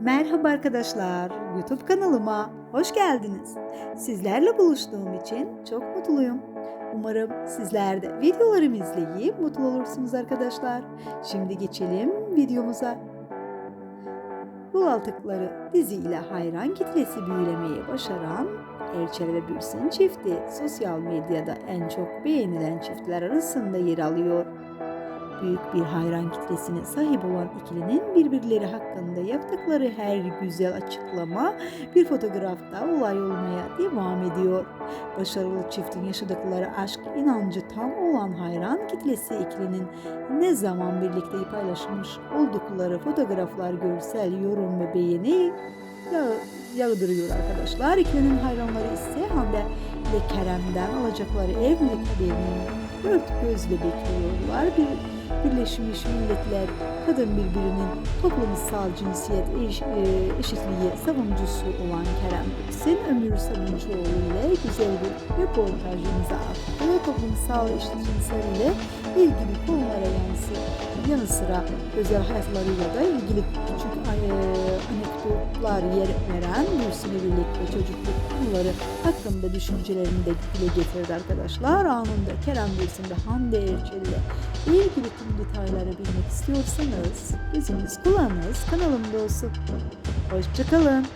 Merhaba arkadaşlar, YouTube kanalıma hoş geldiniz. Sizlerle buluştuğum için çok mutluyum. Umarım sizler de videolarımı izleyip mutlu olursunuz arkadaşlar. Şimdi geçelim videomuza. Yol Altıkları diziyle hayran kitlesi büyülemeyi başaran Erçel ve Bülsin çifti sosyal medyada en çok beğenilen çiftler arasında yer alıyor. Büyük bir hayran kitlesine sahip olan ikilinin birbirleri hakkında yaptıkları her güzel açıklama bir fotoğrafta olay olmaya devam ediyor. Başarılı çiftin yaşadıkları aşk inancı tam olan hayran kitlesi ikilinin ne zaman birlikte paylaşmış oldukları fotoğraflar görsel yorum ve beğeni yağ- yağdırıyor arkadaşlar. İkilinin hayranları ise Hande ile Kerem'den alacakları evlilik haberini dört gözle bekliyorlar. Bir Birleşmiş Milletler kadın birbirinin toplumsal cinsiyet eş- e, eşitliği savunucusu olan Kerem Bürsin, Ömür Savunucuoğlu ile güzel bir röportajımıza attı. Toplumsal eşitcinsel ile ilgili konulara yansı, yanı sıra özel hayatlarıyla da ilgili anekdotlar yer veren Bürsin'le birlikte çocukluk konuları hakkında düşüncelerini de dile getirdi arkadaşlar. Anında Kerem Bürsin ve Hande Erçel ile ilgili tüm detayları bilmek istiyorsanız gözünüz kulağınız kanalımda olsun. Hoşçakalın.